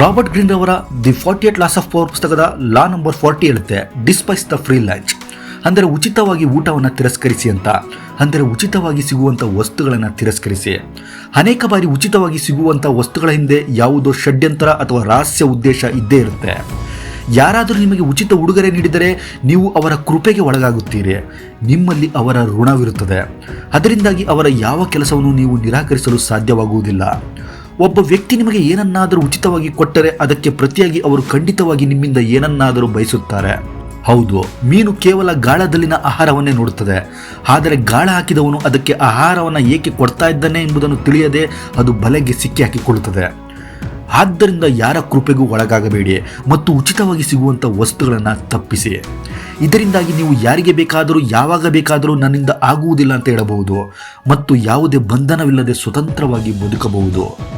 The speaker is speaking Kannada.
ರಾಬರ್ಟ್ ಗ್ರೀನ್ ಅವರ the forty eight laws of power ಪುಸ್ತಕದ ಲಾ ನಂಬರ್ ಫಾರ್ಟಿ ಹೇಳುತ್ತೆ ಡಿಸ್ಪೈಸ್ ದ ಫ್ರೀ ಲಂಚ್ ಅಂದರೆ ಉಚಿತವಾಗಿ ಊಟವನ್ನು ತಿರಸ್ಕರಿಸಿ ಅಂತ, ಅಂದರೆ ಉಚಿತವಾಗಿ ಸಿಗುವಂಥ ವಸ್ತುಗಳನ್ನು ತಿರಸ್ಕರಿಸಿ. ಅನೇಕ ಬಾರಿ ಉಚಿತವಾಗಿ ಸಿಗುವಂಥ ವಸ್ತುಗಳ ಹಿಂದೆ ಯಾವುದೋ ಷಡ್ಯಂತರ ಅಥವಾ ರಹಸ್ಯ ಉದ್ದೇಶ ಇದ್ದೇ ಇರುತ್ತೆ. ಯಾರಾದರೂ ನಿಮಗೆ ಉಚಿತ ಉಡುಗೊರೆ ನೀಡಿದರೆ ನೀವು ಅವರ ಕೃಪೆಗೆ ಒಳಗಾಗುತ್ತೀರಿ. ನಿಮ್ಮಲ್ಲಿ ಅವರ ಋಣವಿರುತ್ತದೆ. ಅದರಿಂದಾಗಿ ಅವರ ಯಾವ ಕೆಲಸವನ್ನು ನೀವು ನಿರಾಕರಿಸಲು ಸಾಧ್ಯವಾಗುವುದಿಲ್ಲ. ಒಬ್ಬ ವ್ಯಕ್ತಿ ನಿಮಗೆ ಏನನ್ನಾದರೂ ಉಚಿತವಾಗಿ ಕೊಟ್ಟರೆ ಅದಕ್ಕೆ ಪ್ರತಿಯಾಗಿ ಅವರು ಖಂಡಿತವಾಗಿ ನಿಮ್ಮಿಂದ ಏನನ್ನಾದರೂ ಬಯಸುತ್ತಾರೆ. ಹೌದು, ಮೀನು ಕೇವಲ ಗಾಳದಲ್ಲಿನ ಆಹಾರವನ್ನೇ ನೋಡುತ್ತದೆ. ಆದರೆ ಗಾಳ ಹಾಕಿದವನು ಅದಕ್ಕೆ ಆಹಾರವನ್ನು ಏಕೆ ಕೊಡ್ತಾ ಇದ್ದಾನೆ ಎಂಬುದನ್ನು ತಿಳಿಯದೆ ಅದು ಬಲೆಗೆ ಸಿಕ್ಕಿ ಹಾಕಿಕೊಳ್ಳುತ್ತದೆ. ಆದ್ದರಿಂದ ಯಾರ ಕೃಪೆಗೂ ಒಳಗಾಗಬೇಡಿ ಮತ್ತು ಉಚಿತವಾಗಿ ಸಿಗುವಂಥ ವಸ್ತುಗಳನ್ನು ತಪ್ಪಿಸಿ. ಇದರಿಂದಾಗಿ ನೀವು ಯಾರಿಗೆ ಬೇಕಾದರೂ, ಯಾವಾಗ ಬೇಕಾದರೂ ನನ್ನಿಂದ ಆಗುವುದಿಲ್ಲ ಅಂತ ಹೇಳಬಹುದು ಮತ್ತು ಯಾವುದೇ ಬಂಧನವಿಲ್ಲದೆ ಸ್ವತಂತ್ರವಾಗಿ ಬದುಕಬಹುದು.